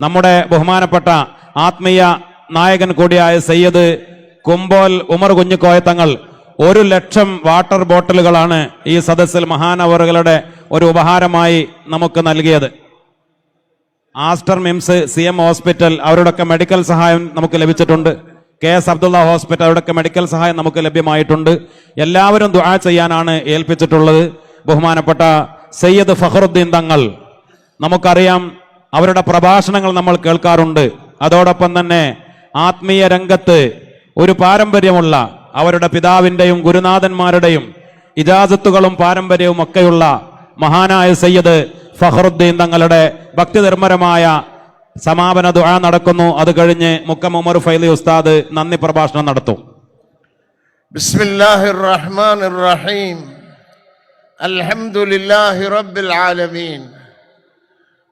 നമ്മുടെ ബഹുമാനപ്പെട്ട ആത്മീയ നായകൻ കൂടിയായ സയ്യദ് കുമ്പോൽ ഉമർ കുഞ്ഞിക്കോയത്തങ്ങൾ ഒരു ലക്ഷം വാട്ടർ ബോട്ടിലുകളാണ് ഈ സദസ്സിൽ മഹാനവറുകളുടെ ഒരു ഉപഹാരമായി നമുക്ക് നൽകിയത്. Aster MIMS C M hospital അവരുടെയൊക്കെ മെഡിക്കൽ സഹായം നമുക്ക് ലഭിച്ചിട്ടുണ്ട്. കെ എസ് അബ്ദുള്ള ഹോസ്പിറ്റൽ അവരുടെയൊക്കെ മെഡിക്കൽ സഹായം നമുക്ക് ലഭ്യമായിട്ടുണ്ട്. എല്ലാവരും ദുആ ചെയ്യാനാണ് ഏൽപ്പിച്ചിട്ടുള്ളത്. ബഹുമാനപ്പെട്ട സയ്യദ് ഫഹറുദ്ദീൻ തങ്ങൾ നമുക്കറിയാം അവരുടെ പ്രഭാഷണങ്ങൾ നമ്മൾ കേൾക്കാറുണ്ട്. അതോടൊപ്പം തന്നെ ആത്മീയ രംഗത്ത് ഒരു പാരമ്പര്യമുള്ള അവരുടെ പിതാവിന്റെയും ഗുരുനാഥന്മാരുടെയും ഇജാസത്തുകളും പാരമ്പര്യവും ഒക്കെയുള്ള മഹാനായ സയ്യദ് ഫഹറുദ്ദീൻ തങ്ങളുടെ ഭക്തിനിർമ്മരമായ സമാപന ദുഴ നടക്കുന്നു. അത് കഴിഞ്ഞ് മുക്കം ഉമർ ഫൈലി ഉസ്താദ് നന്ദി പ്രഭാഷണം നടത്തും. ബിസ്മില്ലാഹിർ റഹ്മാനിർ റഹീം അൽഹംദുലില്ലാഹി റബ്ബിൽ ആലമീൻ.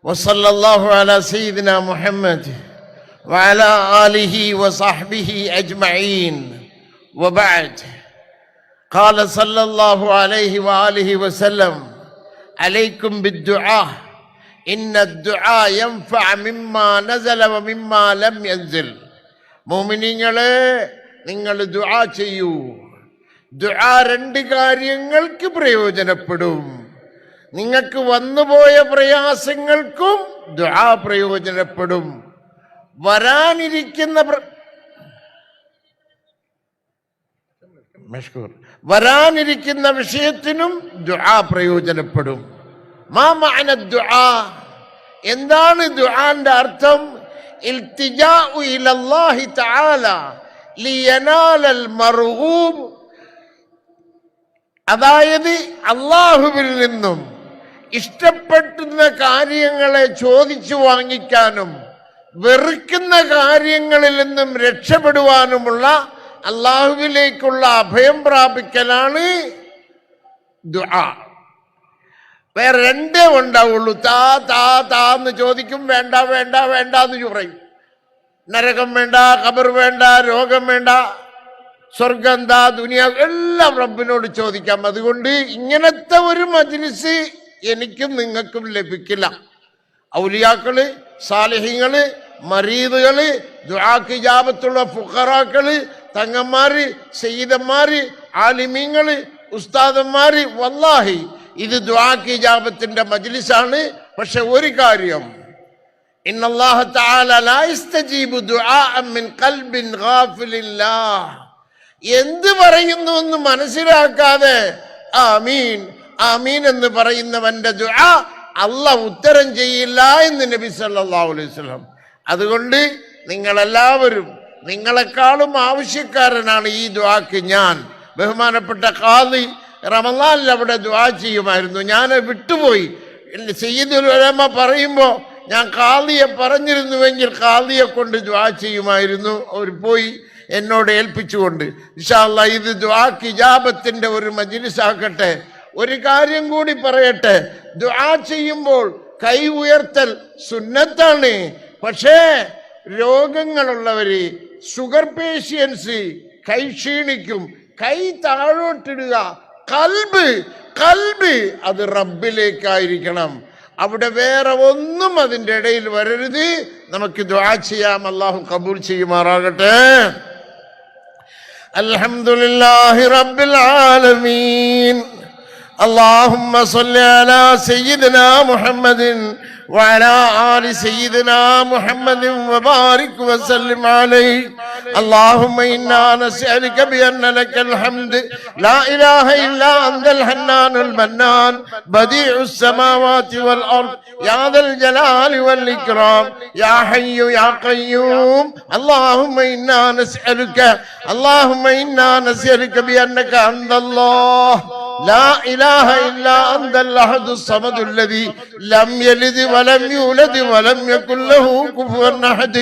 وصلى الله على سيدنا محمد وعلى آله وصحبه أجمعين وبعد قال صلى الله عليه وآله وسلم عليكم بالدعاء إن الدعاء ينفع مما نزل ومما لم ينزل മോമിനിങ്ങളെ നിങ്ങൾ ദുആ ചെയ്യൂ ദുആ രണ്ട് കാര്യങ്ങൾക്ക് പ്രയോജനപ്പെടും നിങ്ങൾക്ക് വന്നുപോയ പ്രയാസങ്ങൾക്കും ദ്വാ പ്രയോജനപ്പെടും. വരാനിരിക്കുന്ന. വരാനിരിക്കുന്ന വിഷയത്തിനും ദ്വാ പ്രയോജനപ്പെടും. മാ മഅന ദുആ? എന്താണ് ദ്വാന്റെ അർത്ഥം? തആല മർഹൂം അതായത് അള്ളാഹുവിൽ നിന്നും ഇഷ്ടപ്പെടുന്ന കാര്യങ്ങളെ ചോദിച്ചു വാങ്ങിക്കാനും വെറുക്കുന്ന കാര്യങ്ങളിൽ നിന്നും രക്ഷപ്പെടുവാനുമുള്ള അള്ളാഹുവിലേക്കുള്ള അഭയം പ്രാപിക്കലാണ് ദുആ. വേറെ രണ്ടേ ഉണ്ടാവുള്ളൂ. താ താ താ എന്ന് ചോദിക്കും. വേണ്ട വേണ്ട വേണ്ട എന്ന് പറയും. നരകം വേണ്ട ഖബർ വേണ്ട രോഗം വേണ്ട സ്വർഗം ദുനിയ എല്ലാം റബ്ബിനോട് ചോദിക്കാം. അതുകൊണ്ട് ഇങ്ങനത്തെ ഒരു മജ്ലിസ് എനിക്കും നിങ്ങൾക്കും ലഭിക്കില്ല. ഔലിയാക്കൾ സാലിഹ്യങ്ങൾ മരീദുകൾ ദുആക്ക് ജാപത്തുള്ള ഫുഖറാക്കൾ തങ്ങന്മാര് സയ്യിദന്മാര് ആലിമീങ്ങൾ ഉസ്താദന്മാര് വല്ലാഹി ഇത് ദ്വാക്ക് ജാപത്തിന്റെ മജ്ലിസാണ്. പക്ഷെ ഒരു കാര്യം എന്ത് പറയുന്നു എന്ന് മനസ്സിലാക്കാതെ ആമീൻ ആമീൻ എന്ന് പറയുന്നവന്റെ ദുആ അള്ളാഹ് ഉത്തരം ചെയ്യില്ല എന്ന് നബി സല്ലല്ലാഹു അലൈഹി വസല്ലം. അതുകൊണ്ട് നിങ്ങളെല്ലാവരും നിങ്ങളെക്കാളും ആവശ്യക്കാരനാണ് ഈ ദുആക്ക് ഞാൻ. ബഹുമാനപ്പെട്ട ഖാദി റമദാനിൽ അവിടെ ദുആ ചെയ്യുമായിരുന്നു. ഞാൻ വിട്ടുപോയി. സയ്യിദുൽ ഉലമ പറയുമ്പോൾ ഞാൻ കാളിയെ പറഞ്ഞിരുന്നുവെങ്കിൽ കാളിയെ കൊണ്ട് ദ്വാ ചെയ്യുമായിരുന്നു. അവർ പോയി എന്നോട് ഏൽപ്പിച്ചുകൊണ്ട് ഇഷാല്ല ഇത് ദ്വാ കിജാബത്തിന്റെ ഒരു മജിലിസാക്കട്ടെ ഒരു കാര്യം കൂടി പറയട്ടെ. ദുആ ചെയ്യുമ്പോൾ കൈ ഉയർത്തൽ സുന്നത്താണ്. പക്ഷേ രോഗങ്ങളുള്ളവര് ഷുഗർ പേഷ്യൻസ് കൈ ക്ഷീണിക്കും. കൈ താഴോട്ടിടുക. കൽബ് കൽബ് അത് റബ്ബിലേക്കായിരിക്കണം. അവിടെ വേറെ ഒന്നും അതിന്റെ ഇടയിൽ വരരുത്. നമുക്ക് ദുആ ചെയ്യാം. അള്ളാഹു കബൂൽ ചെയ്യുമാറാകട്ടെ. അൽഹംദുലില്ലാഹി റബ്ബിൽ ആലമീൻ. اللهم صل على سيدنا محمد وعلى آل سيدنا محمد وبارك وسلم عليه اللهم إنا نسألك بأن لك الحمد لا إله إلا أنت الحنان المنان بديع السماوات والأرض يا ذا الجلال والإكرام يا حي يا قيوم اللهم إنا نسألك اللهم إنا نسألك بأنك أنت الله لا إله إلا أنت الأحد الصمد الذي لم يلد ولم يولد ولم يكن له كفوا أحد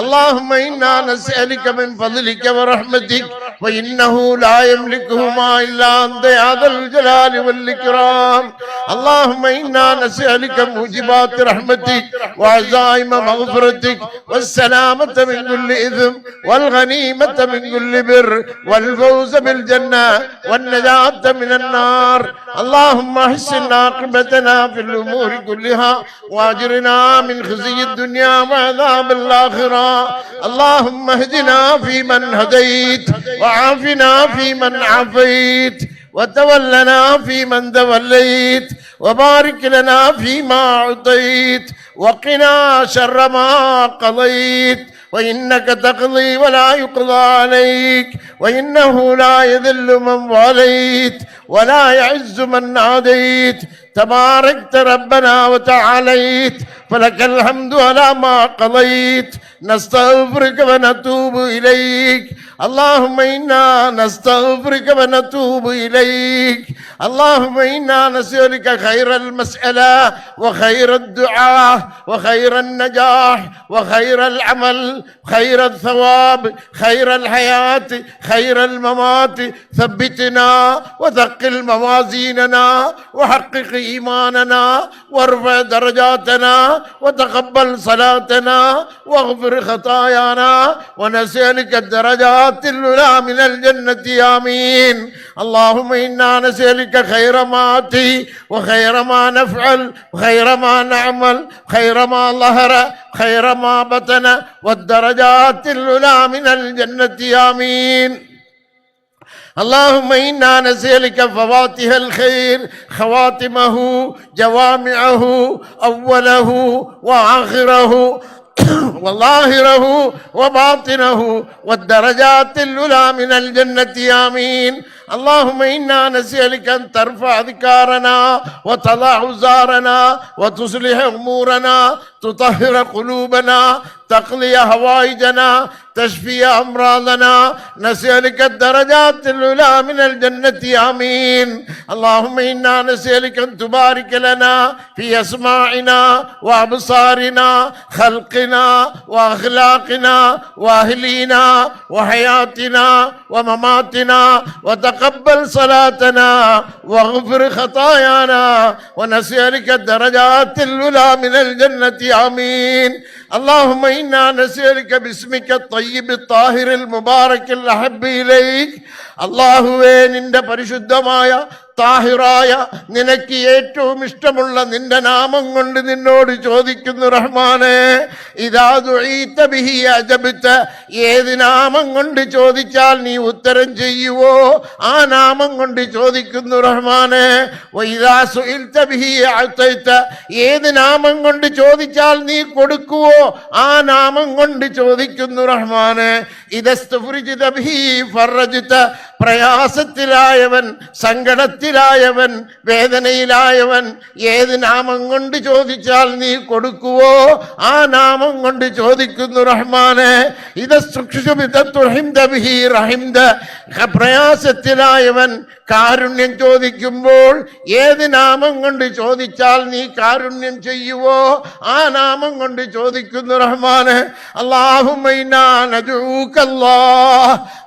اللهم إنا نسألك من فضلك ورحمتك فإنه لا يملكهما إلا أنت يا ذا الجلال والإكرام اللهم إنا نسألك موجبات رحمتك وعزائم مغفرتك والسلامة من كل إثم والغنيمة من كل بر والفوز بالجنة والنجاة من النار اللهم احسن عاقبتنا في الأمور كلها واجرنا من خزي الدنيا وعذاب الآخرة اللهم اهدنا فيمن هديت وعافنا فيمن عافيت وتولنا فيمن توليت وبارك لنا فيما أعطيت وقنا شر ما قضيت وإنك تقضي ولا يقضى عليك وإنه لا يذل من واليت ولا يعز من عاديت. تباركت ربنا وتعاليت فلك الحمد على ما قضيت. نستغفرك ونتوب إليك. اللهم إنا نستغفرك ونتوب إليك. اللهم إنا نسألك خير المسألة وخير الدعاء وخير النجاح وخير العمل خير الثواب خير الحياة خير الممات. ثبتنا وثقل موازيننا وحقق إيماننا وارفع درجاتنا وتقبل صلاتنا واغفر خطايانا ونسألك الدرجات الأولى من الجنة آمين اللهم إنا نسألك خير ما أتي وخير ما نفعل وخير ما نعمل خير ما ظهر خير ما بطن والدرجات الأولى من الجنة آمين اللهم إنا نسألك فواتح الخير خواتمه جوامعه أوله وآخره وظاهره وباطنه والدرجات الأولى من الجنة آمين. اللهم إنا نسألك أن ترفع ذكارنا وتضع زارنا وتصلح أمورنا تطهر قلوبنا تقضي هوائجنا تشفي أمراضنا. نسألك الدرجات الأولى من الجنة آمين. اللهم إنا نسألك أن تبارك لنا في أسماعنا وأبصارنا خلقنا وأخلاقنا وأهلينا وحياتنا ومماتنا وتقبل صلاتنا واغفر خطايانا ونسألك الدرجات الأولى من الجنة آمين اللهم إنا نسألك باسمك الطيب الطاهر المبارك الأحب إليك അള്ളാഹുവേ നിന്റെ പരിശുദ്ധമായ താഹിറായ നിനക്ക് ഏറ്റവും ഇഷ്ടമുള്ള നിന്റെ നാമം കൊണ്ട് നിന്നോട് ചോദിക്കുന്നു റഹ്മാനെ ഇതാ ദുഈത ബിഹി അജബിത്ത ഏത് നാമം കൊണ്ട് ചോദിച്ചാൽ നീ ഉത്തരം ചെയ്യുവോ? ആ നാമം കൊണ്ട് ചോദിക്കുന്നു റഹ്മാനെ വൈദാ സുഇൽത ബിഹി അഅതൈത. ഏത് നാമം കൊണ്ട് ചോദിച്ചാൽ നീ കൊടുക്കുവോ? ആ നാമം കൊണ്ട് ചോദിക്കുന്നു റഹ്മാനെ. ഇതസ്തുഫ്രിജിത ബിഹി ഫറജിത പ്രയാസത്തിലായവൻ സങ്കടത്തിലായവൻ വേദനയിലായവൻ ഏത് നാമം കൊണ്ട് ചോദിച്ചാൽ നീ കൊടുക്കുവോ ആ നാമം കൊണ്ട് ചോദിക്കുന്നു റഹ്മാനെ. ഇത് പ്രയാസത്തിലായവൻ കാരുണ്യം ചോദിക്കുമ്പോൾ ഏത് നാമം കൊണ്ട് ചോദിച്ചാൽ നീ കാരുണ്യം ചെയ്യുവോ? ആ നാമം കൊണ്ട് ചോദിക്കുന്നു റഹ്മാന്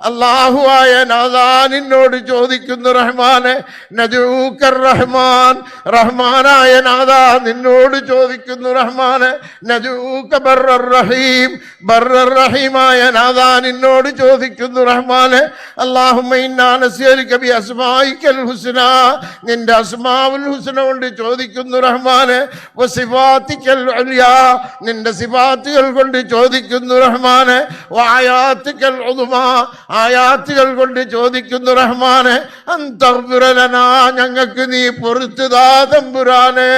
അള്ളാഹുമായ നാദാനിന്നോട് നാദാ നിന്നോട് ചോദിക്കുന്നു റഹ്മാന് നജൂക്കർ റഹ്മാൻ. റഹ്മാനായ നാദാ നിന്നോട് ചോദിക്കുന്നു റഹ്മാന് നജൂക്ക ബർറർ റഹീം. ബർറർ റഹീമായ നാദാ നിന്നോട് ചോദിക്കുന്നു റഹ്മാനെ അള്ളാഹുമൈനാനസ്യലിക്ക ബി അസ്മായിക്കൽ ഹുസ്ന. നിന്റെ അസ്മാവുൽ ഹുസ്ന കൊണ്ട് ചോദിക്കുന്നു റഹ്മാനെ. സിഫാത്തിക്കൽ നിന്റെ സിഫാത്തുകൾ കൊണ്ട് ചോദിക്കുന്നു റഹ്മാനെ. ആയാത്തുക്കൽ ഒതുമാ ആയാത്തുകൾ കൊണ്ട് ചോദിക്കുന്നു റഹ്മാനെ. അന്തർപുരലനാ ഞങ്ങൾക്ക് നീ പൊറുത്തുതാ തമ്പുരാനെ.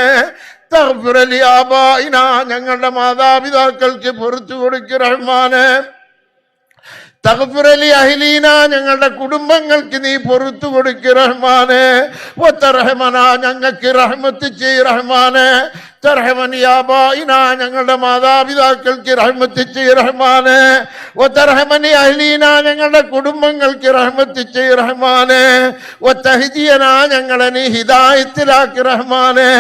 ഞങ്ങളുടെ മാതാപിതാക്കൾക്ക് പൊറത്തു കൊടുക്ക് റഹ്മാനെ. തഗ്ഫിറലി അഹിലീന ഞങ്ങളുടെ കുടുംബങ്ങൾക്ക് നീ പൊറത്തു കൊടുക്ക് റഹ്മാനെ. ഒത്തറഹമന ഞങ്ങൾക്ക് റഹ്മത്ത് ചെയ് റഹ്മാനെ. ഞങ്ങളുടെ മാതാപിതാക്കൾക്ക് റഹ്മത്ത് ചെയ് റഹ്മാനെ. ഒത്തർഹമനി അഹ്ലീന ഞങ്ങളുടെ കുടുംബങ്ങൾക്ക് റഹ്മത്ത് ചെയ് റഹ്മാനെ. ഒത്തഹിദിയന ഞങ്ങളെ നീ ഹിദായത്തിലാക്കി റഹ്മാനെ.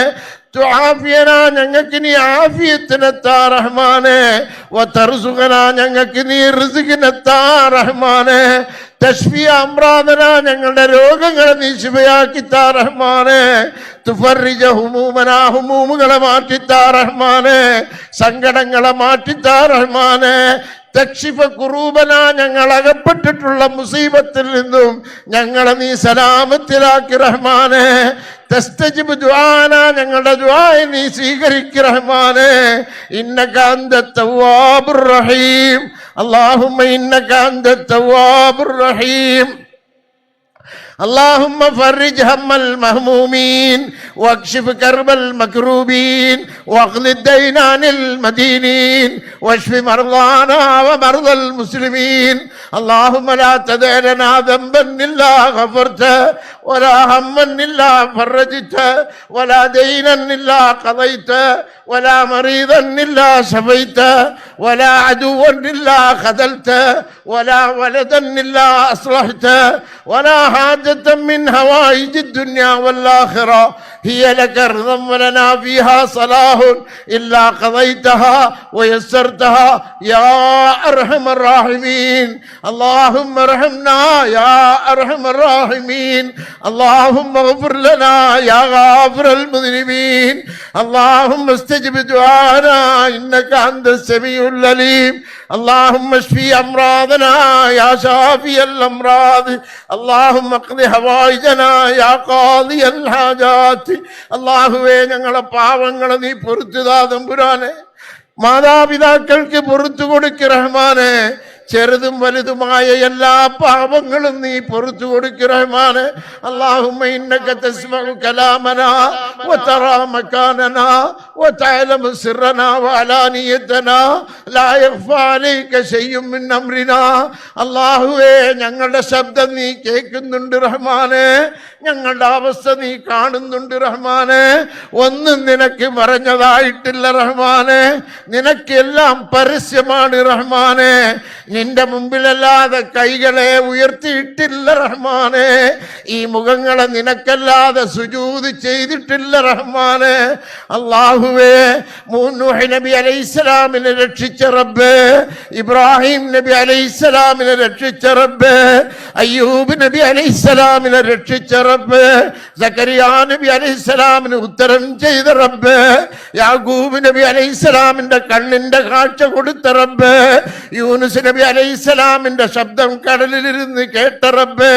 ഞങ്ങൾക്ക് നീ ആഫിയത്തിനെത്താ റഹ്മാനെ. വതർസുഖന ഞങ്ങൾക്ക് നീ റിസുഖിനെത്താ റഹ്മാനെ. തഷ്ഫിയ അമ്രാദന ഞങ്ങളുടെ രോഗങ്ങളെ നീ ശിവയാക്കിത്താ റഹ്മാനെ. തുഫറിജ ഹുമൂമന ഹുമൂമുകളെ മാറ്റിത്താ റഹ്മാനെ. സങ്കടങ്ങളെ മാറ്റിത്താ റഹ്മാനെ. തക്ഷിഫ കുറൂബന ഞങ്ങൾ അകപ്പെട്ടിട്ടുള്ള മുസീബത്തിൽ നിന്നും ഞങ്ങളെ നീ സലാമത്തിലാക്കി റഹ്മാനെ. ഞങ്ങളുടെ ദ്വായ നീ സ്വീകരിക്കു റഹ്മാനെ. ഇന്നകാന്ത തവാബുർ റഹീം. അള്ളാഹുമ്മ ഇന്നകാന്ത اللهم فرج هم المهمومين واكشف كرب المكروبين واقض الدين عن المدينين واشف مرضانا ومرضى المسلمين اللهم لا تدع لنا ذنبا إلا غفرته ولا هما إلا فرجته ولا دينا إلا قضيته ولا مريضا إلا شفيته ولا عدوا إلا خذلته ولا ولدا إلا أصلحته ولا من هوائج الدنيا والآخرة. هي لك رضا ولنا فيها صلاح إلا قضيتها ويسرتها يا أرحم الراحمين اللهم ارحمنا يا أرحم الراحمين اللهم اغفر لنا يا غافر المذنبين اللهم استجب دعانا إنك أنت السميع العليم اللهم اشفي أمراضنا يا شافي الأمراض اللهم اقض حوائجنا يا قاضي الحاجات അള്ളാഹുവേ ഞങ്ങളെ പാവങ്ങളെ നീ പൊറുത്തുതാ തമ്പുരാനെ. മാതാപിതാക്കൾക്ക് പൊറത്തു കൊടുക്ക് റഹ്മാനെ. ചെറുതും വലുതുമായ എല്ലാ പാപങ്ങളും നീ പൊറത്തു കൊടുക്കു ഇന്നക തസ്മഉ കലാമനാ വതറാ മകാനനാ വതഅലമു ലാ മിൻ അല്ലാഹുവേ ഞങ്ങളുടെ ശബ്ദം നീ കേൾക്കുന്നുണ്ട് റഹ്മാനെ. ഞങ്ങളുടെ അവസ്ഥ നീ കാണുന്നുണ്ട് റഹ്മാനെ. ഒന്നും നിനക്ക് മറഞ്ഞതായിട്ടില്ല റഹ്മാനെ. നിനക്കെല്ലാം പരസ്യമാണ് റഹ്മാനെ. നിന്റെ മുമ്പിലല്ലാതെ കൈകളെ ഉയർത്തിയിട്ടില്ല റഹ്മാനെ. ഈ മുഖങ്ങളെ നിനക്കല്ലാതെ സുജൂത് ചെയ്തിട്ടില്ല റഹ്മാനെ. അള്ളാഹുവേ മൂന്നൂഹ് നബി അലൈഹിസ്സലാമിനെ രക്ഷിച്ച റബ്ബേ. ഇബ്രാഹിം നബി അലൈഹിസ്സലാമിനെ രക്ഷിച്ച റബ്ബേ. അയ്യൂബ് നബി അലൈഹിസ്സലാമിനെ രക്ഷിച്ച റബ്ബേ. സക്കരിയ നബി അലൈഹിസ്സലാമിന് ഉത്തരം ചെയ്ത റബ്ബേ. യാഗൂബ് നബി അലൈഹിസ്സലാമിന്റെ കണ്ണിന്റെ കാഴ്ച കൊടുത്ത റബ്ബേ. യൂനുസ് നബി അലൈഹിസ്സലാമിന്റെ ശബ്ദം കടലിലിരുന്ന് കേട്ട റബ്ബേ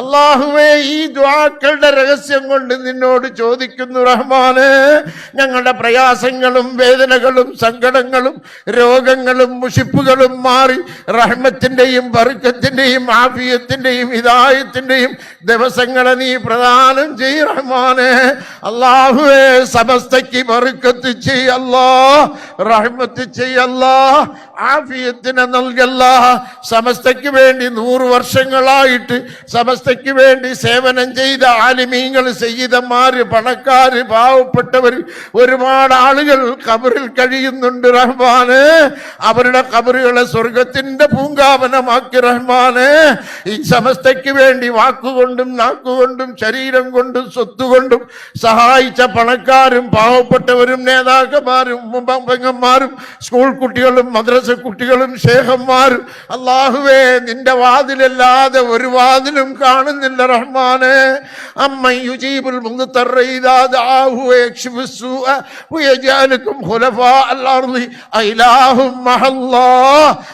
അള്ളാഹുവേ ഈ ദ്വാക്കളുടെ രഹസ്യം കൊണ്ട് നിന്നോട് ചോദിക്കുന്നു റഹ്മാന് ഞങ്ങളുടെ പ്രയാസങ്ങളും വേദനകളും സങ്കടങ്ങളും രോഗങ്ങളും മുഷിപ്പുകളും മാറി റഹ്മത്തിന്റെയും ബറുക്കത്തിന്റെയും ആഫിയത്തിന്റെയും ഹിതായത്തിന്റെയും ദിവസങ്ങളെ നീ പ്രദാനം ചെയ് റഹ്മാന്. അള്ളാഹുവേ സമസ്തയ്ക്ക് ബറുക്കത്ത് ചെയ്യല്ലോ റഹ്മത്ത് ചെയ്യല്ലാ ആഫിയത്തിനെ നൽകല്ല സമസ്തയ്ക്ക് വേണ്ടി നൂറ് വർഷങ്ങളായിട്ട് സമസ്തയ്ക്ക് വേണ്ടി സേവനം ചെയ്ത ആലിമീങ്ങൾ സയ്യിദന്മാര് പണക്കാര് പാവപ്പെട്ടവർ ഒരുപാട് ആളുകൾ കബറിൽ കഴിയുന്നുണ്ട് റഹ്മാന്. അവരുടെ കബറുകളെ സ്വർഗത്തിന്റെ പൂങ്കാവനമാക്കി റഹ്മാന്. ഈ സമസ്തയ്ക്ക് വേണ്ടി വാക്കുകൊണ്ടും നാക്കുകൊണ്ടും ശരീരം കൊണ്ടും സ്വത്തുകൊണ്ടും സഹായിച്ച പണക്കാരും പാവപ്പെട്ടവരും നേതാക്കന്മാരും പെങ്ങന്മാരും സ്കൂൾ കുട്ടികളും മദ്രസ കുട്ടികളും ശേഖന്മാരും അള്ളാഹുവേ നിന്റെ വാതിലല്ലാതെ ഒരു വാതിലും കാണുന്നില്ല റഹ്മാനെ.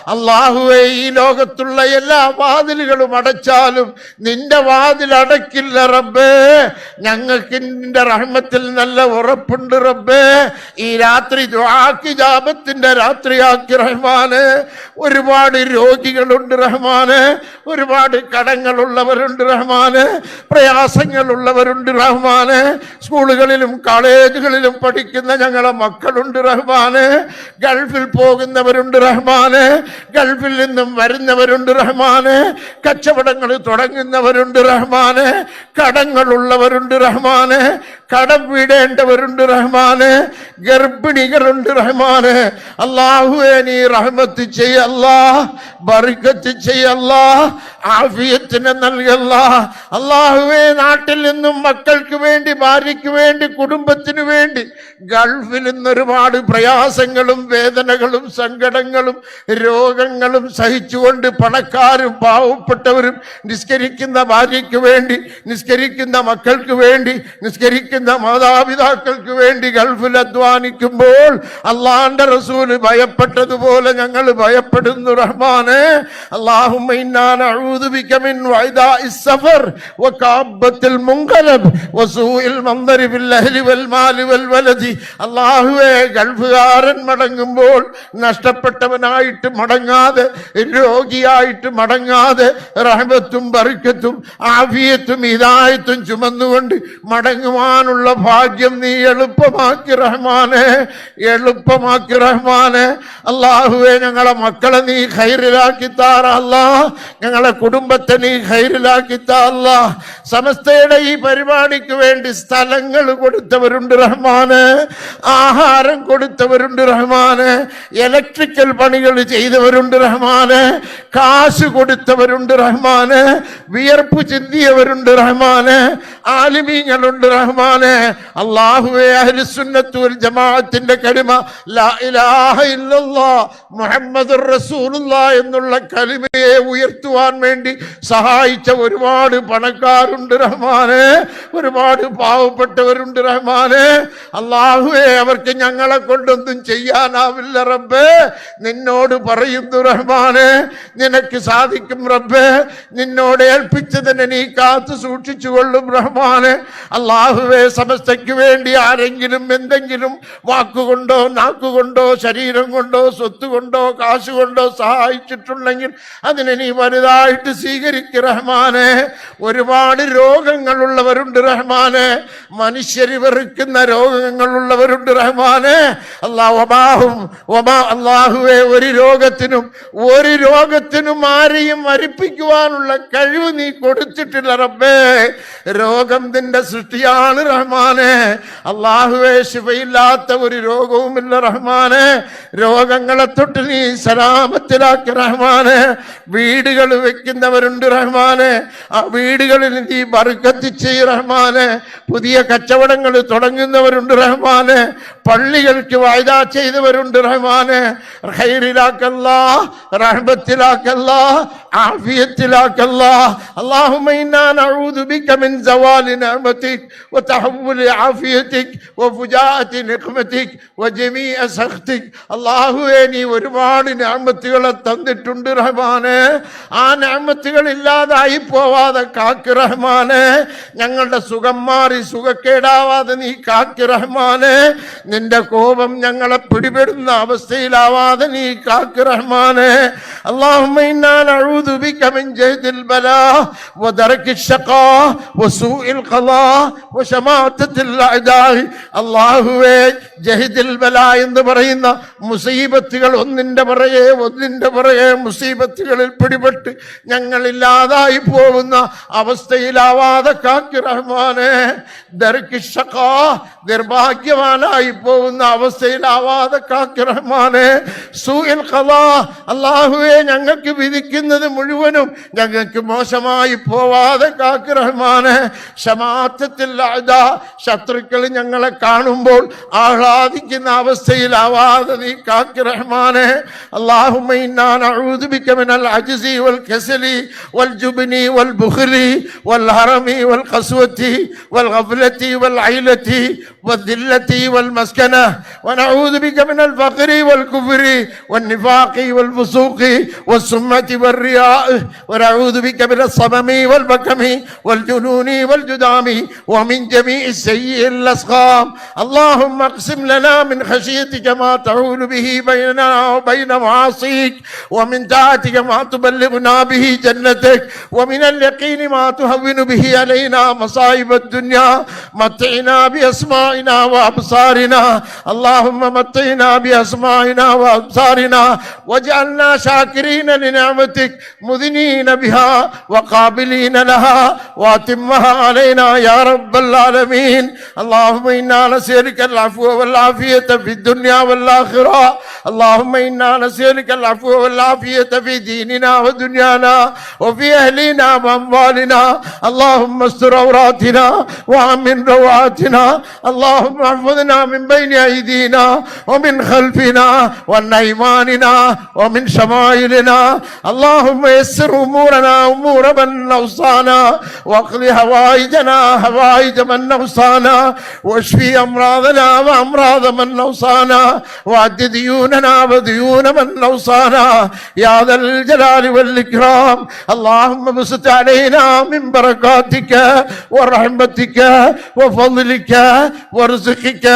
അള്ളാഹുവേ ഈ ലോകത്തുള്ള എല്ലാ വാതിലുകളും അടച്ചാലും നിന്റെ വാതിൽ അടക്കില്ല റബ്ബേ. ഞങ്ങൾക്ക് നിന്റെ റഹ്മത്തിൽ നല്ല ഉറപ്പുണ്ട് റബ്ബേ. ഈ രാത്രി ജാപത്തിന്റെ രാത്രിയാക്കി റഹ്മാന്. ഒരുപാട് രോഗികളുണ്ട് റഹ്മാന്. ഒരുപാട് കടങ്ങളുള്ളവരുണ്ട് റഹ്മാന്. പ്രയാസങ്ങളുള്ളവരുണ്ട് റഹ്മാന്. സ്കൂളുകളിലും കോളേജുകളിലും പഠിക്കുന്ന ഞങ്ങളെ മക്കളുണ്ട് റഹ്മാന്. ഗൾഫിൽ പോകുന്നവരുണ്ട് റഹ്മാന്. ഗൾഫിൽ നിന്നും വരുന്നവരുണ്ട് റഹ്മാന്. കച്ചവടങ്ങൾ തുടങ്ങുന്നവരുണ്ട് റഹ്മാന്. കടങ്ങളുള്ളവരുണ്ട് റഹ്മാന്. കടം വിടേണ്ടവരുണ്ട് റഹ്മാന്. ഗർഭിണികളുണ്ട് റഹ്മാന്. അള്ളാഹുവേ നീ റഹ്മത്ത് ചെയ്യല്ലാ ബർക്കത്ത് ചെയ്യല്ലാ ആഫിയത്തിന് നൽകല്ല അള്ളാഹുവെ നാട്ടിൽ നിന്നും മക്കൾക്ക് വേണ്ടി ഭാര്യയ്ക്ക് വേണ്ടി കുടുംബത്തിന് വേണ്ടി ഗൾഫിൽ നിന്ന് ഒരുപാട് പ്രയാസങ്ങളും വേദനകളും സങ്കടങ്ങളും രോഗങ്ങളും സഹിച്ചുകൊണ്ട് പണക്കാരും പാവപ്പെട്ടവരും നിസ്കരിക്കുന്ന ഭാര്യയ്ക്ക് വേണ്ടി നിസ്കരിക്കുന്ന മക്കൾക്ക് വേണ്ടി നിസ്കരിക്കുന്ന മാതാപിതാക്കൾക്ക് വേണ്ടി ഗൾഫിൽ അധ്വാനിക്കുമ്പോൾ അള്ളാന്റെ റസൂൽ ഭയപ്പെട്ടതുപോലെ ഞങ്ങൾ ഭയപ്പെടുന്നു റഹ്മാനെ. അള്ളാഹുമ്മ അള്ളാഹുവേ ഗൾഫുകാരൻ മടങ്ങുമ്പോൾ നഷ്ടപ്പെട്ടവനായിട്ട് മടങ്ങാതെ രോഗിയായിട്ട് മടങ്ങാതെ റഹബത്തും ബറിക്കത്തും ആഫിയത്തും ഇതായത്തും ചുമന്നുകൊണ്ട് മടങ്ങുവാനുള്ള ഭാഗ്യം നീ എളുപ്പമാക്കി റഹ്മാനെ എളുപ്പമാക്കി റഹ്മാനെ. അള്ളാഹുവെ ഞങ്ങളെ മക്കളെ നീ ഖൈറിലാക്കി താറല്ല ഞങ്ങളെ കുടുംബത്തെ നീ ഖൈറിലാക്കി താല്ല സമസ്തയുടെ ഈ പരിപാടിക്ക് വേണ്ടി സ്ഥലങ്ങൾ കൊടുത്തവരുണ്ട് റഹ്മാന്. ആഹാരം കൊടുത്തവരുണ്ട് റഹ്മാന്. ഇലക്ട്രിക്കൽ പണികൾ ചെയ്തവരുണ്ട് റഹ്മാന്. കാശ് കൊടുത്തവരുണ്ട് റഹ്മാന്. വിയർപ്പ് ചിന്തിയവരുണ്ട് റഹ്മാന്. ആലിമീങ്ങളുണ്ട് റഹ്മാന്. അള്ളാഹുവെ അഹ്ലുസുന്നത്തു വൽ ജമാഅത്തിന്റെ കലിമ ലാ ഇലാഹ ഇല്ലല്ലാ മുഹമ്മദുർ എന്നുള്ള കലിമയെ ഉയർത്തുവാൻ വേണ്ടി സഹായിച്ച ഒരുപാട് പണക്കാരുണ്ട് റഹ്മാനെ. ഒരുപാട് പാവപ്പെട്ടവരുണ്ട് റഹ്മാനെ. അള്ളാഹുവെ അവർക്ക് ഞങ്ങളെ കൊണ്ടൊന്നും ചെയ്യാനാവില്ല റബ്ബേ. നിന്നോട് പറയുന്നു റഹ്മാനെ നിനക്ക് സാധിക്കും റബ്ബേ. നിന്നോട് ഏൽപ്പിച്ചതിനെ നീ കാത്തു സൂക്ഷിച്ചു കൊള്ളും റഹ്മാനെ. അള്ളാഹുവെ സമസ്തയ്ക്ക് വേണ്ടി ആരെങ്കിലും എന്തെങ്കിലും വാക്കുകൊണ്ടോ നാക്കുകൊണ്ടോ ശരീരം കൊണ്ടോ സ്വത്ത് കൊണ്ടോ കാശ് കൊണ്ടോ സഹായിച്ചിട്ടുണ്ടെങ്കിൽ അതിനെ നീ വലുതായിട്ട് സ്വീകരിക്കുക റഹ്മാനെ. ഒരുപാട് രോഗങ്ങളുള്ളവരുണ്ട് റഹ്മാനെ. മനുഷ്യര് വെറുക്കുന്ന രോഗങ്ങളുള്ളവരുണ്ട് റഹ്മാനെ. അള്ളാഹും അള്ളാഹുവെ ഒരു രോഗത്തിനും ഒരു രോഗത്തിനും ആരെയും മരിപ്പിക്കുവാനുള്ള കഴിവ് നീ കൊടുത്തിട്ടില്ല റബ്ബേ. രോഗം നിന്റെ സൃഷ്ടിയാണ് റഹ്മാനെ. അള്ളാഹുവെ ശിവയില്ലാത്ത ഒരു രോഗവുമില്ല റഹ്മാനെ. രോഗങ്ങളെ തൊട്ട് നീ സലാമത്തിലാക്കി റഹ്മാനെ. വീടുകൾ വെക്കുന്നവരുണ്ട് റഹ്മാനെ ആ വീടുകളിൽ നീ ബർക്കത്തിച്ച് റഹ്മാനെ പുതിയ കച്ചവടങ്ങൾ തുടങ്ങുന്നവരുണ്ട് റഹ്മാനെ പള്ളികൾക്ക് വായ്ദ ചെയ്തവരുണ്ട് റഹ്മാനെ ഖൈറിലാക്കല്ല റഹ്മത്തിലാക്കല്ല ആഫിയത്തിലാക്കല്ല اللهم إنا نعوذ بك من زوال نعمتك وتحول عافيتك وفجاءة نقمتك وجميع سخطك അള്ളാഹുവേ നീ ഒരുപാട് ഞാമത്തുകളെ തന്നിട്ടുണ്ട് റഹ്മാനെ ആ റാമത്തുകൾ ഇല്ലാതായി പോവാതെ കാക്കി റഹ്മാനെ ഞങ്ങളുടെ സുഖം മാറി സുഖക്കേടാവാതെ നീ കാക്കി റഹ്മാനെ നിന്റെ കോപം ഞങ്ങളെ പിടിപെടുന്ന അവസ്ഥയിലാവാതെ നീ കാക്കി റഹ്മാനെ. എന്ന് പറയുന്ന മുസീബത്തുകൾ ഒന്നിന്റെ പുറകെ ഒന്നിന്റെ പുറകെ മുസീബത്തുകളിൽ പിടിപെട്ട് ഞങ്ങളില്ലാതായി പോകുന്ന അവസ്ഥയിലാവാതെ കാക്കി റഹ്മാനെ ദർക്കിഷക്കോ നിർഭാഗ്യവാനായി പോകുന്ന അവസ്ഥയിലാവാതെ കാക്കി റഹ്മാനെ സൂയൽ കഥാ അള്ളാഹുവെ ഞങ്ങൾക്ക് വിധിക്കുന്നത് മുഴുവനും ഞങ്ങൾക്ക് മോശമായി പോവാതെ കാക്കി റഹ്മാനെ ക്ഷമാർത്ഥത്തില്ലാത ശത്രുക്കൾ ഞങ്ങളെ കാണുമ്പോൾ ആഹ്ലാദിക്കുന്ന അവസ്ഥയിലാവാതെ നീ കാക്കി റഹ്മാനെ അള്ളാഹുമ്മ ഇന്നാൻ അഴുതുപിക്കമിനൽ അജിസി വൽ والكسل والجبن والبخل والهرم والقسوة والغفلة والعيلة والذلة والمسكنة. ونعوذ بك من الفقر والكفر والنفاق والفسوق والسمة والرياء. ونعوذ بك من الصمم والبكم والجنون والجدام. ومن جميع السيء الأسقام. اللهم اقسم لنا من خشيتك ما تعول به بيننا وبين معاصيك. ومن طاعتك ما تبلغنا به جنتك ومن اليقين ما تهون به علينا مصائب الدنيا. متعنا بأسمائنا وأبصارنا. اللهم متعنا بأسمائنا وأبصارنا. واجعلنا شاكرين لنعمتك مذنين بها وقابلين لها. وأتمها علينا يا رب العالمين. اللهم إنا نسألك العفو والعافية في الدنيا والآخرة. اللهم إنا نسألك العفو والعافية في ديننا ودنيانا. وفي أهلنا وأموالنا. اللهم استر عوراتنا وآمن روعاتنا. اللهم احفظنا من بين أيدينا ومن خلفنا وعن أيماننا ومن شمائلنا. اللهم يسر أمورنا امور من اوصانا وأقض هوائجنا هوائج من اوصانا واشفي أمراضنا وأمراض من اوصانا وعد ديوننا وديون من اوصانا يا ذا الجلال والإكرام. اللهم بسط علينا من بركاتك ورحمتك وفضلك ورزقك.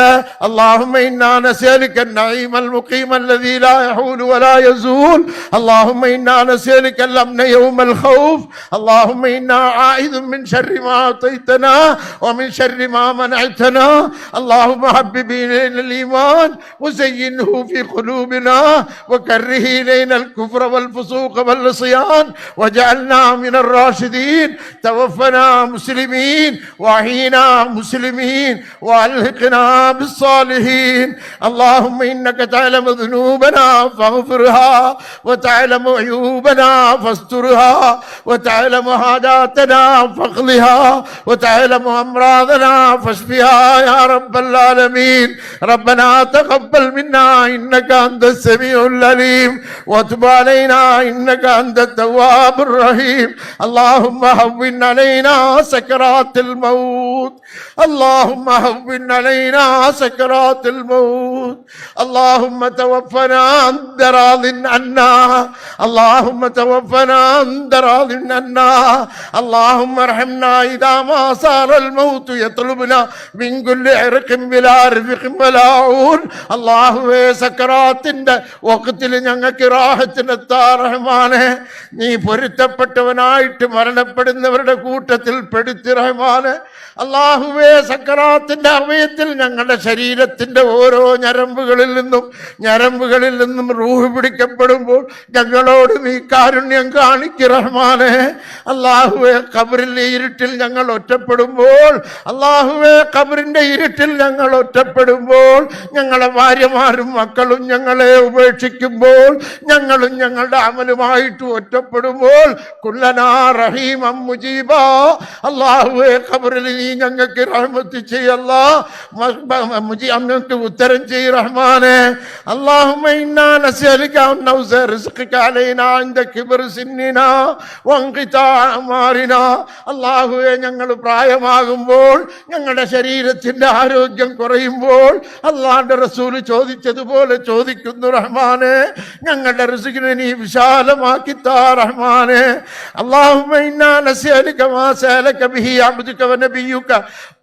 اللهم إنا نسألك النعيم المقيم الذي لا يحول ولا يزول. اللهم إنا نسألك الامن يوم الخوف. اللهم إنا عائذ من شر ما أعطيتنا ومن شر ما منعتنا. اللهم حبب إلينا الإيمان وزينه في قلوبنا وكره إلينا الكفر والفسوق والعصيان. واجعلنا من الراشدين. توفنا مسلمين واحينا مسلمين وألحقنا بالصالحين. اللهم إنك تعلم ذنوبنا فاغفرها وتعلم عيوبنا فاسترها وتعلم حاجاتنا فاقضها وتعلم أمراضنا فاشفها يا رب العالمين. ربنا تقبل منا إنك أنت السميع العليم. وتب علينا إنك أنت التواب الرحيم اللهم هون علينا سكرات الموت اللهم هون علينا سكرات الموت اللهم توفنا عند راض عنا اللهم توفنا عند راض عنا اللهم ارحمنا اذا ما صار الموت يطلبنا من كل عرق بلا رفق ولا عون അള്ളാഹുവേ സക്കറാത്തിന്റെ വക്കത്തിൽ ഞങ്ങൾക്ക് റാഹത്തിനെത്താ റഹ്മാനെ നീ പൊരുത്തപ്പെട്ടവനായിട്ട് മരണപ്പെടുന്നവരുടെ കൂട്ടത്തിൽ പെടുത്തി റഹ്മാനെ അള്ളാഹുവേ സക്കറാത്തിന്റെ അവയത്തിൽ ഞങ്ങളുടെ ശരീരത്തിന്റെ ഓരോ ഞരമ്പുകളിൽ നിന്നും ഞരമ്പുകളിൽ നിന്നും റൂഹ് പിടിക്കപ്പെടുമ്പോൾ ഞങ്ങളോട് നീ കാരുണ്യം കാണിക്ക് റഹ്മാനെ. അള്ളാഹുവെ കബറിന്റെ ഇരുട്ടിൽ ഞങ്ങൾ ഒറ്റപ്പെടുമ്പോൾ അള്ളാഹുവെ കബറിന്റെ ഇരുട്ടിൽ ഞങ്ങൾ ഒറ്റപ്പെടുമ്പോൾ ഞങ്ങളെ ഭാര്യമാരും മക്കളും ഞങ്ങളെ ഉപേക്ഷിക്കുമ്പോൾ ഞങ്ങളും ഞങ്ങളുടെ അമലുമായിട്ട് ഒറ്റപ്പെടുമ്പോൾ കുല്ലനാ റഹീമം മുജീബ അള്ളാഹുവെ ഖബറിൽ നീ ഞങ്ങൾക്ക് റഹ്മത്ത് ചെയ്യല്ല മുജി അങ്ങക്ക് ഉത്തരം ചെയ് റഹ്മാനെ اللهم إنا نسألك أن نوزع رزقك علينا عند كبر سننا وانقطاع أعمارنا അള്ളാഹുവെ ഞങ്ങൾ പ്രായമാകുമ്പോൾ ഞങ്ങളുടെ ശരീരത്തിന്റെ ആരോഗ്യം കുറയുമ്പോൾ അള്ളാന്റെ റസൂല് ചോദിച്ചതുപോലെ ചോദിക്കുന്നു റഹ്മാനെ ഞങ്ങളുടെ റിസുഖിനെ നീ വിശാലമാക്കി താ റഹ്മാനെ اللهم إنا نسألك ما سألك به عبدك ونبيك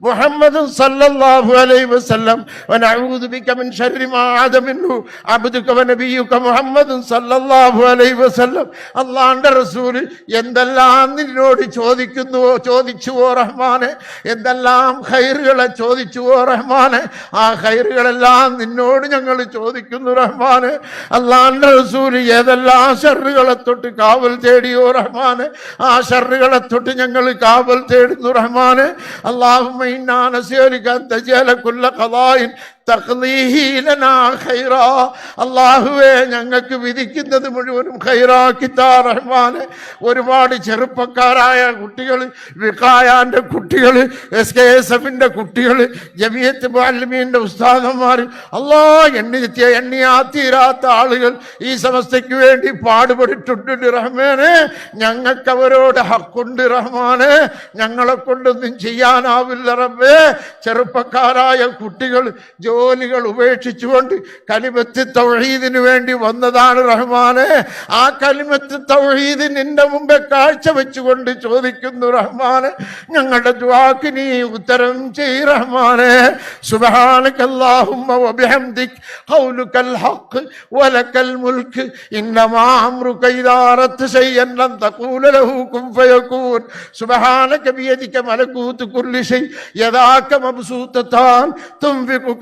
محمد صلى الله عليه وسلم ونعوذ بك من شر ما عاد منه عبدك ونبيك محمد صلى الله عليه وسلم അള്ളാന്റെ റസൂല് എന്തെല്ലാം നിന്നോട് ചോദിക്കുന്നുവോ ചോദിച്ചുവോ റഹ്മാനെ എന്തെല്ലാം ഖൈറുകളെ ചോദിച്ചുവോ റഹ്മാനെ ആ ഖൈറുകളെല്ലാം നിന്നോട് ഞങ്ങൾ ചോദിക്കുന്നു റഹ്മാനെ അള്ളാന്റെ റസൂല് ഏതെല്ലാം ഷറുകളെ തൊട്ട് കാവൽ തേടിയോ റഹ്മാന്? ആ ഷറുകളെ തൊട്ട് ഞങ്ങൾ കാവൽ തേടുന്നു റഹ്മാന്. അള്ളാഹുമ്മ ഇന്നാ നസിയലിക തജല കുല്ല ഖൈറാ അള്ളാഹുവേ ഞങ്ങൾക്ക് വിധിക്കുന്നത് മുഴുവനും റഹ്മാനെ ഒരുപാട് ചെറുപ്പക്കാരായ കുട്ടികൾ വിഖായാന്റെ കുട്ടികൾ എസ് കെ എസ് എഫിന്റെ കുട്ടികൾ ജമിയത്ത് ബാലമീന്റെ ഉസ്താദന്മാർ അള്ളാ എണ്ണി എണ്ണിയാ തീരാത്ത ആളുകൾ ഈ സമസ്തയ്ക്ക് വേണ്ടി പാടുപെട്ടിട്ടുണ്ട് റഹ്മാനെ. ഞങ്ങൾക്ക് അവരോട് ഹക്കുണ്ട് റഹ്മാനെ. ഞങ്ങളെ കൊണ്ടൊന്നും ചെയ്യാനാവില്ല റബ്ബേ. ചെറുപ്പക്കാരായ കുട്ടികൾ ജോലികൾ ഉപേക്ഷിച്ചുകൊണ്ട് കലിമത്ത് തൗഹീദിന് വേണ്ടി വന്നതാണ് റഹ്മാനെ. ആ കലിമത്ത് തൗഹീദ് നിന്റെ മുമ്പേ കാഴ്ച വെച്ചുകൊണ്ട് ചോദിക്കുന്നു റഹ്മാനെ. ഞങ്ങളുടെ ദ്വാക്കിനി ഉത്തരം ചെയ് റഹ്മാനെ. സുബ്ഹാനക അല്ലാഹുമ്മ വബിഹംദിക് ഖൗലുകൽ ഹഖ് തഖൂല ലഹു കുൻ ഫയകൂൻ. സുബ്ഹാനക ബിയദിക കുല്ലി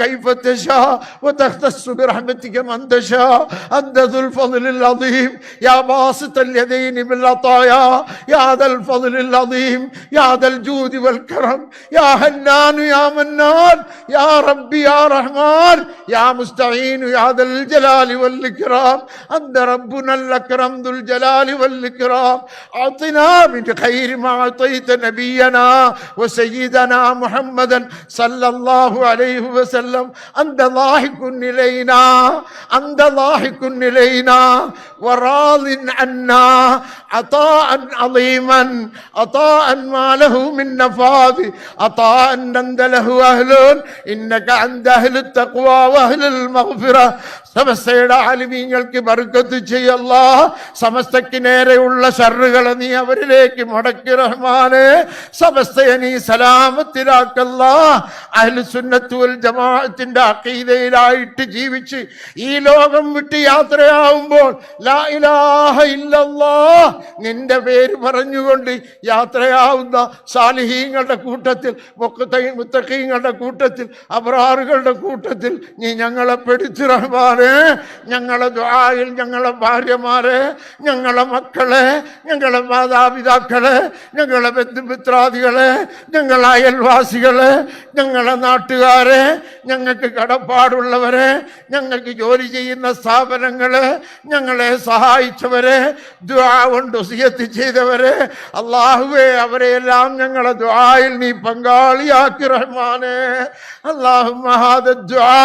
കൈഫ كيف تشاء وتختص برحمتك من تشاء. أنت ذو الفضل العظيم. يا باسط اليدين بالعطايا يا ذا الفضل العظيم. يا ذا الجود والكرم. يا حنان يا منان. يا ربي يا رحمن. يا مستعين يا ذا الجلال والإكرام. أنت ربنا الأكرم ذو الجلال والإكرام. أعطنا من خير ما أعطيت نبينا وسيدنا محمدا صلى الله عليه وسلم. أنت ضاحك إلينا أنت ضاحك إلينا وراض عنا عطاء عظيما عطاء ما له من نفاذ عطاء أنت له أهل إنك عند أهل التقوى وأهل المغفرة സമസ്തയുടെ ആലിമീങ്ങൾക്ക് ബർക്കത്ത് ചെയ്യല്ല സമസ്തയ്ക്ക് നേരെയുള്ള ഷറുകളെ നീ അവരിലേക്ക് മുടക്കി റഹ്മാനെ. സമസ്തയെ നീ സലാമത്തിലാക്കല്ല. അഹ്ലുസുന്നത്തുൽ ജമാഅത്തിന്റെ അക്കീതയിലായിട്ട് ജീവിച്ച് ഈ ലോകം വിട്ട് യാത്രയാവുമ്പോൾ ലാ ഇലാഹ ഇല്ലല്ലാ നിന്റെ പേര് പറഞ്ഞുകൊണ്ട് യാത്രയാവുന്ന സാലിഹീങ്ങളുടെ കൂട്ടത്തിൽ മുത്തഖീങ്ങളുടെ കൂട്ടത്തിൽ അബ്രാറുകളുടെ കൂട്ടത്തിൽ നീ ഞങ്ങളെ പെടുത്തി റഹ്മാനെ. ഞങ്ങളെ ദ്വായിൽ ഞങ്ങളെ ഭാര്യമാരെ ഞങ്ങളെ മക്കളെ ഞങ്ങളെ മാതാപിതാക്കളെ ഞങ്ങളെ ബന്ധുമിത്രാദികളെ ഞങ്ങളെ അയൽവാസികളെ ഞങ്ങളെ നാട്ടുകാരെ ഞങ്ങൾക്ക് കടപ്പാടുള്ളവരെ ഞങ്ങൾക്ക് ജോലി ചെയ്യുന്ന സ്ഥാപനങ്ങളെ ഞങ്ങളെ സഹായിച്ചവരെ ദ്വാ കൊണ്ട് സിയത്ത് ചെയ്തവരെ അള്ളാഹുവെ അവരെയെല്ലാം ഞങ്ങളെ ദ്വായിൽ നീ പങ്കാളിയാക്കി റഹ്മാനെ. അള്ളാഹു മഹാദ ദുആ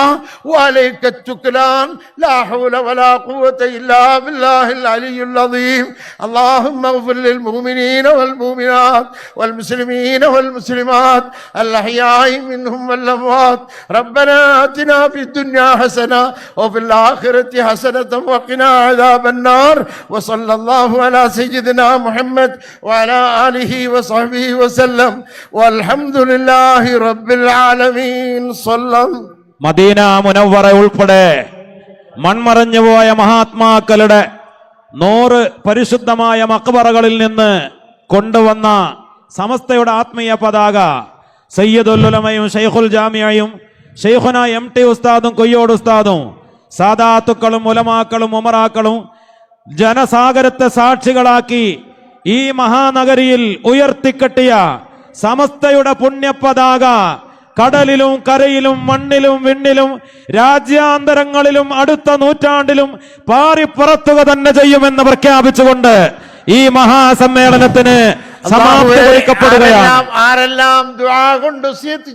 വാലയ്ക്ക് ചുക്കലാൻ وسلم لا حول ولا قوة إلا بالله العلي العظيم اللهم اغفر للمؤمنين والمؤمنات والمسلمين والمسلمات الأحياء منهم والأموات ربنا آتنا في الدنيا حسنة وفي الآخرة حسنة وقنا عذاب النار وصلى الله على سيدنا محمد وعلى آله وصحبه وسلم والحمد لله رب العالمين صلى മദീന മുനവറ ഉൾപ്പെടെ മൺമറഞ്ഞുപോയ മഹാത്മാക്കളുടെ നൂറ് പരിശുദ്ധമായ മക്ബറകളിൽ നിന്ന് കൊണ്ടുവന്ന സമസ്തയുടെ ആത്മീയ പതാക സയ്യദുല്ലുലമയും ഷെയ്ഖുൽ ജാമിയയും ഷെയ്ഖുന എം ടി ഉസ്താദും കൊയ്യോട് ഉസ്താദും സാദാത്തുക്കളും ഉലമാക്കളും ഉമറാക്കളും ജനസാഗരത്തെ സാക്ഷികളാക്കി ഈ മഹാനഗരിയിൽ ഉയർത്തിക്കെട്ടിയ സമസ്തയുടെ പുണ്യപതാക കടലിലും കരയിലും മണ്ണിലും വിണ്ണിലും രാജ്യാന്തരങ്ങളിലും അടുത്ത നൂറ്റാണ്ടിലും പാറിപ്പുറത്തുക തന്നെ ചെയ്യുമെന്ന് പ്രഖ്യാപിച്ചുകൊണ്ട് ഈ മഹാസമ്മേളനത്തിന് സമാപ്തി കുറിക്കപ്പെടുകയാണ്. ആരെല്ലാം കൊണ്ട്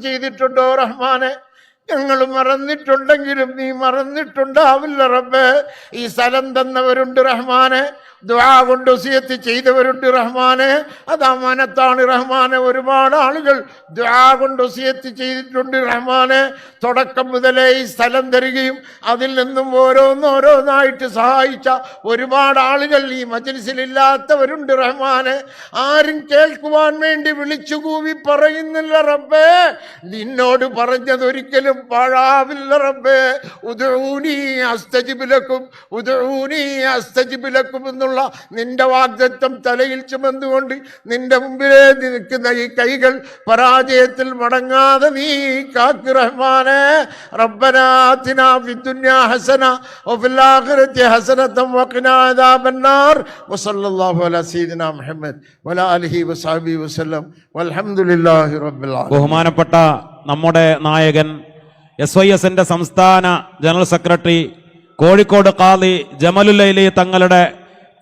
ചെയ്തിട്ടുണ്ടോ റഹ്മാനെ? ഞങ്ങൾ മറന്നിട്ടുണ്ടെങ്കിലും നീ മറന്നിട്ടുണ്ടാവില്ല റബ്ബേ. ഈ സ്ഥലം തന്നവരുണ്ട് റഹ്മാനെ. ദുആ കൊണ്ട് വസിയത്ത് ചെയ്തവരുണ്ട് റഹ്മാനെ. അത് അമാനത്താണ് റഹ്മാനെ. ഒരുപാട് ആളുകൾ ദുആ കൊണ്ട് വസിയത്ത് ചെയ്തിട്ടുണ്ട് റഹ്മാനെ. തുടക്കം മുതലേ ഈ സ്ഥലം തരികയും അതിൽ നിന്നും ഓരോന്നോരോന്നായിട്ട് സഹായിച്ച ഒരുപാട് ആളുകൾ ഈ മജ്ലിസിലില്ലാത്തവരുണ്ട് റഹ്മാനെ. ആരും കേൾക്കുവാൻ വേണ്ടി വിളിച്ചുകൂവി പറയുന്നില്ല റബ്ബേ. നിന്നോട് പറഞ്ഞതൊരിക്കലും പാഴാവില്ല റബ്ബേ. ഉദൂനി അസ്തജിബിലക്കും ഉദൂനി അസ്തജിബിലക്കും എന്നുള്ള നിന്റെ വാഗ്ദത്വം തലയിൽ ചുമന്നുകൊണ്ട് നിന്റെ മുമ്പിലേ നിൽക്കുന്ന ഈ കൈകൾ പരാജയത്തിൽ മടങ്ങാതെ നീ കാക്ക് റഹ്മാനെ. റബ്ബനാഥിന ഫിദ്ദുന്യാ ഹസന വഫിൽ ആഖിറതി ഹസനതം വഖിനാ അദാബന്നാർ വസല്ലല്ലാഹു അലാ സയ്യിദിനാ മുഹമ്മദ് വലാ അലിഹി വസാബി വസല്ലം വൽഹംദുലില്ലാഹി റബ്ബിൽ ബഹുമാനപ്പെട്ട നമ്മുടെ നായകൻ എസ് വൈ എസിന്റെ സംസ്ഥാന ജനറൽ സെക്രട്ടറി കോഴിക്കോട് കാളി ജമലുലൈലി തങ്ങളുടെ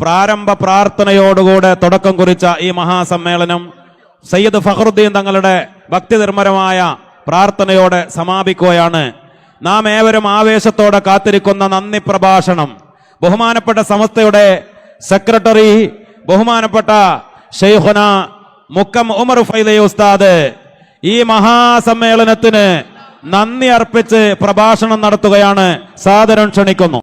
പ്രാരംഭ പ്രാർത്ഥനയോടുകൂടെ തുടക്കം കുറിച്ച ഈ മഹാസമ്മേളനം സയ്യിദ് ഫഹറുദ്ദീൻ തങ്ങളുടെ ഭക്തിനിർമ്മരമായ പ്രാർത്ഥനയോടെ സമാപിക്കുകയാണ്. നാം ഏവരും ആവേശത്തോടെ കാത്തിരിക്കുന്ന നന്ദി പ്രഭാഷണം. ബഹുമാനപ്പെട്ട സമസ്തയുടെ സെക്രട്ടറി ബഹുമാനപ്പെട്ട ഷെയ്ഖുന മുക്കം ഉമർ ഫൈദ ഉസ്താദ് ഈ മഹാസമ്മേളനത്തിന് നന്ദി അർപ്പിച്ച് പ്രഭാഷണം നടത്തുകയാണ്. സാദരം ക്ഷണിക്കുന്നു.